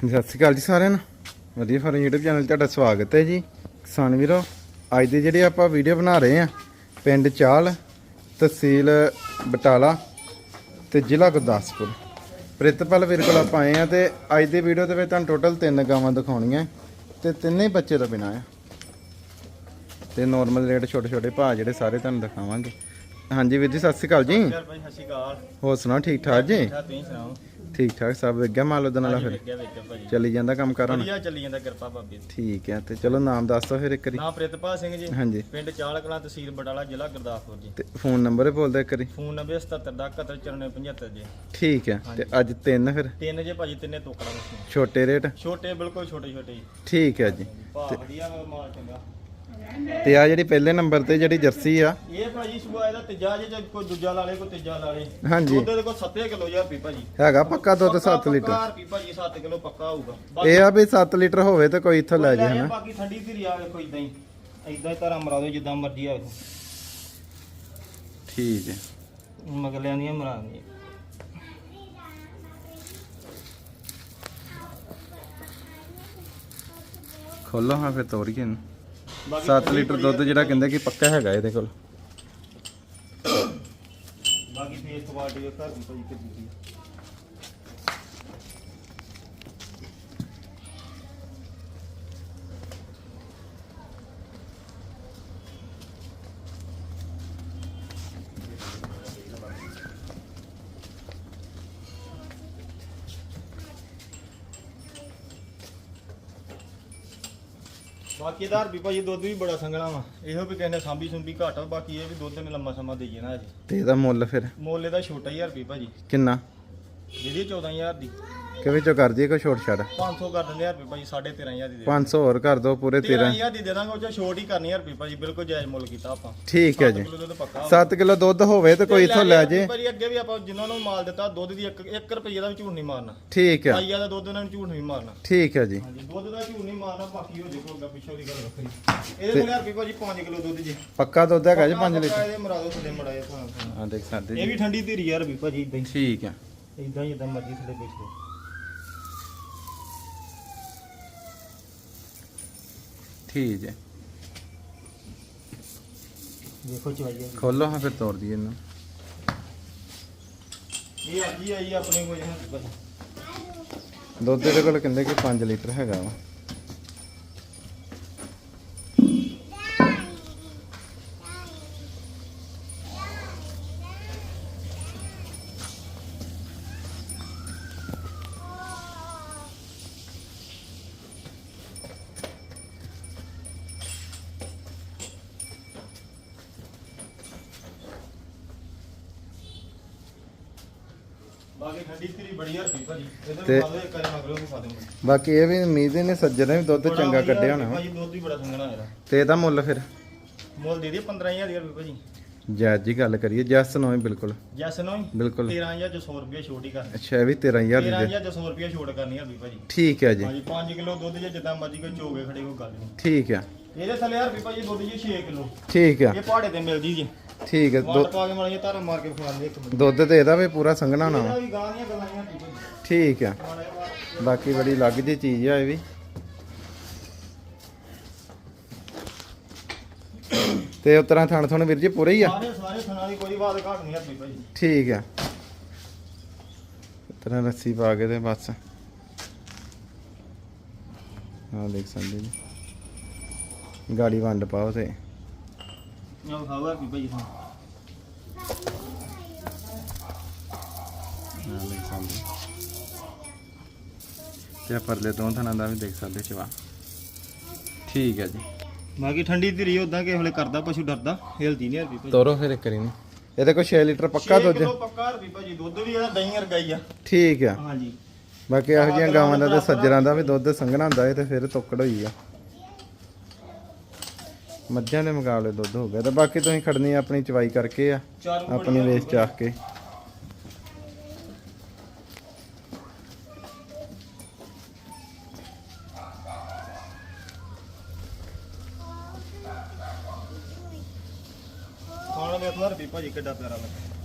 ਸਤਿ ਸ਼੍ਰੀ ਅਕਾਲ ਜੀ ਸਾਰਿਆਂ ਨੂੰ। ਵਧੀਆ ਫਾਰਮ YouTube ਚੈਨਲ 'ਤੇ ਤੁਹਾਡਾ ਸਵਾਗਤ ਹੈ ਜੀ। ਕਿਸਾਨ ਵੀਰੋ ਅੱਜ ਦੀ ਜਿਹੜੀ ਆਪਾਂ ਵੀਡੀਓ ਬਣਾ ਰਹੇ ਆ ਪਿੰਡ ਚਾਲ ਤਹਿਸੀਲ ਬਟਾਲਾ ਤੇ ਜ਼ਿਲ੍ਹਾ ਗੁਰਦਾਸਪੁਰ। ਪ੍ਰਿਤਪਾਲ ਵੀਰ ਕੋਲ ਆਪਾਂ ਆਏ ਆ ਤੇ ਅੱਜ ਦੀ ਵੀਡੀਓ ਦੇ ਵਿੱਚ ਤੁਹਾਨੂੰ ਟੋਟਲ ਤਿੰਨ ਗਾਵਾਂ ਦਿਖਾਉਣੀਆਂ। ਤੇ ਤਿੰਨੇ ਹੀ ਬੱਚੇ ਤੋਂ ਬਿਨਾਂ ਆ। ਤੇ ਨਾਰਮਲ ਰੇਟ ਛੋਟੇ ਛੋਟੇ ਭਾਅ ਜਿਹੜੇ ਸਾਰੇ ਤੁਹਾਨੂੰ ਦਿਖਾਵਾਂਗੇ। ਹਾਂਜੀ ਵੀਰ ਜੀ ਸਤਿ ਸ਼੍ਰੀ ਅਕਾਲ ਜੀ। ਯਾਰ ਭਾਈ ਸਤਿ ਸ਼੍ਰੀ ਅਕਾਲ। ਹੋਰ ਸੁਣਾਓ ਠੀਕ ਠਾਕ ਜੀ? ਠੀਕ ਤੁਸੀਂ ਸੁਣਾਓ? ਠੀਕ ਠਾਕ ਸਭ ਵਿੱਗਿਆ ਮਾਲ ਉਹਦੇ ਨਾਲ ਫਿਰ? ਵੇਖਿਆ ਵੇਖਿਆ ਭਾਜੀ। ਚੱਲੀ ਜਾਂਦਾ ਕੰਮ ਕਰ ਹੁਣ ਵਧੀਆ ਚੱਲੀ ਜਾਂਦਾ ਕਿਰਪਾ ਬਾਬੇ ਦੀ ਠੀਕ ਹੈ ਤੇ ਚਲੋ ਨਾਮ ਦੱਸ ਦਿਓ ਫਿਰ ਇੱਕ ਵਾਰੀ। ਨਾਮ ਪ੍ਰਿਤਪਾਲ ਸਿੰਘ ਜੀ। ਹਾਂਜੀ। ਪਿੰਡ ਚਾਲ ਕਲਾਂ ਤਹਿਸੀਲ ਬਟਾਲਾ ਜ਼ਿਲ੍ਹਾ ਗੁਰਦਾਸਪੁਰ ਜੀ। ਤੇ ਫੋਨ ਨੰਬਰ ਹੀ ਬੋਲ ਦਿਓ ਇੱਕ ਵਾਰੀ। ਫੋਨ ਨੰਬਰ 77 ਦਾ 719475 ਜੀ। ਠੀਕ ਹੈ ਤੇ ਅੱਜ ਤਿੰਨ ਫਿਰ? ਤਿੰਨ ਜੇ ਭਾਜੀ ਤਿੰਨੇ ਮਸ਼ੀਨ ਛੋਟੇ ਰੇਟ? ਛੋਟੇ ਬਿਲਕੁਲ ਛੋਟੇ ਛੋਟੇ ਜੀ। ਠੀਕ ਹੈ ਜੀ। ਭਾਅ ਵਧੀਆ ਮਾਲ ਚੰਗਾ। ਤੇ ਆ ਜਿਹੜੀ ਪਹਿਲੇ ਨੰਬਰ ਤੇ ਜਿਹੜੀ ਜਰਸੀ ਆ। ਇਹ ਭਾਜੀ ਸੁਬਾ ਇਹਦਾ ਤੀਜਾ ਜੇ ਜੇ ਕੋਈ ਦੂਜਾ ਲਾ ਲੇ ਕੋਈ ਤੀਜਾ ਲਾ ਲੇ। ਹਾਂਜੀ। ਦੁੱਧ ਦੇ ਕੋਲ 7 ਕਿਲੋ ਯਾਰ ਵੀ ਭਾਜੀ ਹੈਗਾ ਪੱਕਾ ਦੁੱਧ 7 ਲੀਟਰ। ਪੱਕਾ ਰੁਪਈ ਭਾਜੀ 7 ਕਿਲੋ ਪੱਕਾ ਹੋਊਗਾ। ਇਹ ਆ ਵੀ 7 ਲੀਟਰ ਹੋਵੇ ਤੇ ਕੋਈ ਇੱਥੋਂ ਲੈ ਜੇ ਹਨਾ। ਬਾਕੀ ਠੰਡੀ ਧੀਰੀ ਆ ਵੇਖੋ ਇਦਾਂ ਹੀ। ਇਦਾਂ ਹੀ ਧਾਰਾ ਮਰਾ ਦਿਓ ਜਿੱਦਾਂ ਮਰਜ਼ੀ ਆ ਵੇਖੋ ਠੀਕ ਹੈ। ਮਗਲਿਆਂ ਦੀਆਂ ਮਰਾ ਦੀਆਂ ਖੋਲੋ ਹਾਂ ਫਿਰ ਤੋਰੀਏ ਇਹਨੂੰ। 7 ਲੀਟਰ ਦੁੱਧ ਜਿਹੜਾ ਕਹਿੰਦੇ ਕਿ ਪੱਕਾ ਹੈਗਾ ਇਹਦੇ ਕੋਲ। ਬਾਕੀ ਫੇਸ ਕੁਆਲਿਟੀ ਦੇ ਘਰ ਦੀ ਕਿੱਦੀ ਦੀ ਬਾਕੀ ਇਹਦਾ ਵੀ ਭਾਜੀ ਦੁੱਧ ਵੀ ਬੜਾ ਸੰਘਣਾ ਵਾ। ਇਹੋ ਵੀ ਕਹਿੰਦੇ ਸਾਂਭੀ ਸੁੰਭੀ ਘੱਟ ਆ ਬਾਕੀ ਇਹ ਵੀ ਦੁੱਧ ਨੇ ਲੰਮਾ ਸਮਾਂ ਦੇਈ ਜਾਣਾ ਜੀ ਤੇ ਇਹਦਾ ਮੁੱਲ ਫਿਰ? ਮੁੱਲ ਇਹਦਾ ਛੋਟਾ ਹੀ ਆ ਰੁਪਏ ਭਾਜੀ। ਕਿੰਨਾ? ਜਿਹਦੀ 14000 ਦੀ। ਕਿ ਵਿੱਚੋਂ ਕਰ ਦਈਏ ਕੋਈ ਛੋਟ ਛਾੜ 500 ਕਰ ਦਿੰਦੇ ਆ ਰੁਪਏ ਭਾਜੀ 13500 ਦੀ ਦੇ 500 ਹੋਰ ਕਰ ਦਿਓ ਪੂਰੇ 13 13000 ਦੀ ਦੇ ਦਾਂਗੇ ਉਹ ਚ ਛੋਟ ਹੀ ਕਰਨੀ ਰੁਪਏ ਭਾਜੀ ਬਿਲਕੁਲ ਜਾਇਜ਼ ਮੁੱਲ ਕੀਤਾ ਆਪਾਂ। ਠੀਕ ਹੈ ਜੀ। ਕਿਲੋ ਦੁੱਧ ਪੱਕਾ 7 ਕਿਲੋ ਦੁੱਧ ਹੋਵੇ ਤੇ ਕੋਈ ਇੱਥੋਂ ਲੈ ਜੇ। ਭਾਜੀ ਅੱਗੇ ਵੀ ਆਪਾਂ ਜਿਨ੍ਹਾਂ ਨੂੰ ਮਾਲ ਦਿੱਤਾ ਦੁੱਧ ਦੀ 1 ਰੁਪਏ ਦਾ ਵੀ ਝੂਠ ਨਹੀਂ ਮਾਰਨਾ। ਠੀਕ ਹੈ। ਆਈਆ ਦਾ ਦੁੱਧ ਉਹਨਾਂ ਨੂੰ ਝੂਠ ਨਹੀਂ ਮਾਰਨਾ। ਠੀਕ ਹੈ ਜੀ। ਹਾਂਜੀ ਦੁੱਧ ਦਾ ਝੂਠ ਨਹੀਂ ਮਾਰਨਾ ਬਾਕੀ ਹੋ ਦੇਖੋ ਅੱਗਾ ਪਿੱਛੋਂ ਦੀ ਗੱਲ ਵੱਖਰੀ ਇਹਦੇ ਕੋਲ ਰੁਪਏ ਭਾਜੀ 5 ਕਿਲੋ ਦੁੱਧ ਜੀ। ਪੱਕਾ ਦੁੱਧ ਹੈਗਾ ਜੀ 5 ਪੱਕਾ ਲੀਟਰ? ਇਹਦੇ ਮਰਾ ਦੋ ਥੱਲੇ ਮੜਾ ਇਹ ਹਾਂ ਦੇਖ ਸਕਦੇ ਇਹ ਜੀ। ਵੀ ਠੰਡੀ ਧੀਰੀ ਯਾਰ ਵੀ ਭਾਜੀ ਇਦਾਂ ਹੀ। ਠੀਕ ਹੈ। ਇਦਾਂ ਹੀ ਇਦਾਂ ਮਰਜ਼ੀ ਥੱਲੇ ਠੀਕ ਹੈ। ਦੇਖੋ ਚਵਾਈਆ ਖੋਲੋ ਹਾਂ ਫਿਰ ਤੋੜ ਦਈਏ ਇਹਨੂੰ। ਇਹ ਅੱਜ ਹੀ ਆਈ ਆਪਣੇ ਕੋਲ ਦੁੱਧ ਇਹਦੇ ਕੋਲ ਕਹਿੰਦੇ ਕਿ 5 ਲੀਟਰ ਹੈਗਾ ਵਾ? ਬਾਕੀ ਠੰਡੀ ਧੀਰੀ ਬੜੀ ਯਾਰ ਵੀ ਭਾਜੀ ਇਹਦੇ ਤੇ- ਖਾ ਦੋ ਇੱਕ ਵਾਰੀ ਮਗਰੋਂ ਵੀ ਖਾ ਦੋ ਬਾਕੀ ਇਹ ਵੀ ਉਮੀਦ ਹੀ ਨੇ ਸੱਜਣੇ ਵੀ ਦੁੱਧ ਚੰਗਾ ਕੱਢਿਆ ਹੋਣਾ। ਭਾਜੀ ਦੁੱਧ ਵੀ ਬੜਾ ਸੰਘਣਾ ਇਹਦਾ ਤੇ ਇਹਦਾ ਮੁੱਲ ਫਿਰ? ਮੁੱਲ ਦੇ ਦੇ 15000 ਦੀ ਭਾਜੀ ਜਾਇਜ਼ ਜੀ। ਗੱਲ ਕਰੀਏ ਜੈਸ ਨੋ ਬਿਲਕੁਲ। ਜੈਸ ਨੋ ਬਿਲਕੁਲ। 13000 ਚ 100 ਰੁਪਏ ਛੋਟ ਹੀ ਕਰਨੀ। ਅੱਛਾ ਇਹ ਵੀ 13000 ਦੀ ਦੇ। 13000 ਚ 100 ਰੁਪਏ ਛੋਟ ਕਰਨੀ ਆ ਵੀ ਭਾਜੀ ਠੀਕ ਹੈ ਜੀ। ਹਾਂਜੀ 5 ਕਿਲੋ ਦੁੱਧ ਜੇ ਜਿੱਦਾਂ ਮਰਜ਼ੀ ਕੋਈ ਚੋਗੇ ਖੜੇ ਕੋਈ ਗੱਲ ਨਹੀਂ। ਠੀਕ ਹੈ ਇਹਦੇ ਥੱਲੇ ਯਾਰ ਵੀ ਭਾਜੀ ਦੁੱਧ ਜੀ 6 ਕਿਲੋ। ਠੀਕ ਹੈ ਇਹ ਪਹਾੜੇ ਤੇ ਮਿਲਦੀ ਜੀ। ਠੀਕ ਹੈ ਦੁੱਧ- ਪਾ ਕੇ ਜਿਹੀ ਧਾਰਾ ਮਾਰ ਕੇ ਫੜਾਉਂਦੇ ਇੱਕ ਮਿੰਟ। ਦੁੱਧ ਤੇ ਇਹਦਾ ਵੀ ਪੂਰਾ ਸੰਘਣਾ ਹੋਣਾ ਇਹਦਾ ਵਾ ਵੀ ਗਾਂ ਦੀਆਂ ਗੱਲਾਂ ਹੀ ਆ। ਭਾਜੀ ਠੀਕ ਹੈ ਬਾਕੀ ਬੜੀ ਅਲੱਗ ਜੀ ਚੀਜ਼ ਆ ਇਹ ਵੀ। ਤੇ ਉਤਰਾ ਥਣ ਥਣ ਵੀਰ ਜੀ ਪੂਰੇ ਹੀ ਆ? ਸਾਰੇ ਸਾਰੇ ਥਣਾ ਦੀ ਕੋਈ ਬਾਤ ਘਾਟ ਨਹੀਂ ਹੱਥੀ ਭਾਜੀ ਠੀਕ ਆ। ਇਤਨਾ ਰੱਸੀ ਪਾ ਕੇ ਤੇ ਬਸ। ਹਾਂ ਦੇਖ ਸਕਦੇ ਜੀ। ਗਾੜੀ ਵੰਡ ਪਾਓ ਤੇ। ਵੀ ਹਾਂ ਹਾਂ ਦੇਖ ਸਕਦੇ ਤੇ ਆਹ ਪਰਲੇ ਦੋ ਥਣਾਂ ਦਾ ਵੀ ਦੇਖ ਸਕਦੇ ਚਵਾ ਠੀਕ ਹੈ ਜੀ। ਬਾਕੀ ਠੰਡੀ ਧੀਰੀ ਉਦਾਂ ਕਿਸੇ ਵੇਲੇ ਕਰਦਾ ਪਸ਼ੂ ਡਰਦਾ ਹਿਲਦੀ ਨਹੀਂ ਹਰਦੀ ਭਾਜੀ ਤੋਰੋ ਫਿਰ ਇੱਕ ਨੂੰ ਇਹਦੇ ਕੋਲ 6 ਲੀਟਰ ਪੱਕਾ ਦੁੱਧ। ਕਿਲੋ ਪੱਕਾ ਹਰਦੀ ਭਾਜੀ ਦੁੱਧ ਵੀ ਇਹਦਾ ਦਹੀਂ ਵਰਗਾ ਹੀ ਆ। ਠੀਕ ਆ। ਹਾਂਜੀ। ਬਾਕੀ ਇਹੋ ਜਿਹੀਆਂ ਗਾਵਾਂ ਦਾ ਤੇ ਸੱਜਰਾਂ ਦਾ ਵੀ ਦੁੱਧ ਸੰਘਣਾ ਹੁੰਦਾ ਤੇ ਫਿਰ ਤੋਕੜ ਹੋਈ ਆ। ਮੱਝਾਂ ਦੇ ਮੁਕਾਬਲੇ ਦੁੱਧ ਹੋ ਗਿਆ ਤੇ ਬਾਕੀ ਤੁਸੀਂ ਖੜਨੀ ਆਪਣੀ ਚਵਾਈ ਕਰਕੇ ਆ ਆਪਣੀ ਵੇਸ ਚਾਖ ਕੇ। ਖਾਣਾ ਵੇਖ ਲਾ ਹਰਦੀ ਭਾਜੀ ਕਿੱਡਾ ਪਿਆਰਾ ਲੱਗਾ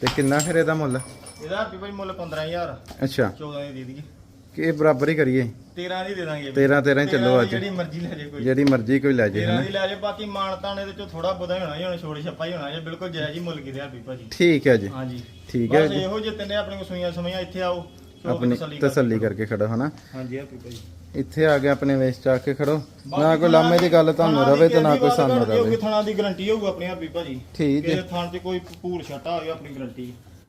ਤੇ ਕਿੰਨਾ ਫਿਰ ਇਹਦਾ ਮੁੱਲ? ਇਹਦਾ ਹਰਪੀ ਭਾਜੀ ਮੁੱਲ 15000 ਅੱਛਾ। 14 ਦੀ ਦੇ ਦਈਏ। ਕਿ ਇਹ ਬਰਾਬਰ ਹੀ ਕਰੀਏ? 13 ਦੀ ਦੇ ਦਾਂਗੇ 13 13 ਚੱਲੋ ਦੀ ਅੱਜ। ਜਿਹੜੀ ਮਰਜ਼ੀ ਲੈ ਜੇ ਕੋਈ। ਜਿਹੜੀ ਮਰਜ਼ੀ ਕੋਈ ਲੈ ਜੇ 13 ਹਨਾ? ਦੀ ਲੈ ਜੇ ਬਾਕੀ ਮਾਨਤਾਨ ਇਹਦੇ ਚੋਂ ਥੋੜਾ ਹੀ ਹੋਣਾ ਜੀ ਹੁਣ ਛੋੜੇ ਛੱਪਾ ਹੀ ਹੋਣਾ ਜੀ ਬਿਲਕੁਲ ਜਾਇਜ਼ ਹੀ ਮੁੱਲ ਕੀਤੇ ਹਰਪੀ ਭਾਜੀ। ਠੀਕ ਹੈ ਜੀ। ਹਾਂਜੀ। ਠੀਕ ਹੈ ਬਸ ਜੀ। ਇਹੋ ਜਿਹੇ ਤਿੰਨੇ ਆਪਣੇ ਕੋਲ ਸੂਈਆਂ ਸਮੀਆਂ ਇੱਥੇ ਆਓ। ਆਪਣੀ ਤਸੱਲੀ ਕਰਕੇ ਖੜੋ। ਹਨਾ? ਹਾਂਜੀ ਹਰਪੀ ਭਾਜੀ ਇੱਥੇ ਆ ਕੇ ਆਪਣੇ ਵੇਚ ਚਾ ਕੇ ਖੜੋ। ਨਾ ਕੋਈ ਲਾਮੇ ਦੀ ਗੱਲ ਤੁਹਾਨੂੰ ਰਵੇ ਤੇ ਨਾ ਕੋਈ ਸਾਨੂੰ ਰਵੇ। ਥਾਣਾ ਦੀ ਗਾਰੰਟੀ ਹੋਊ ਆਪਣੀ ਹਰਪੀ ਭਾਜੀ। ਠੀਕ ਹੈ। ਥਾਣ 'ਚ ਕੋਈ ਭੂਰ ਛਟਾ ਹੋਵੇ ਆਪਣੀ ਗਾਰੰਟੀ।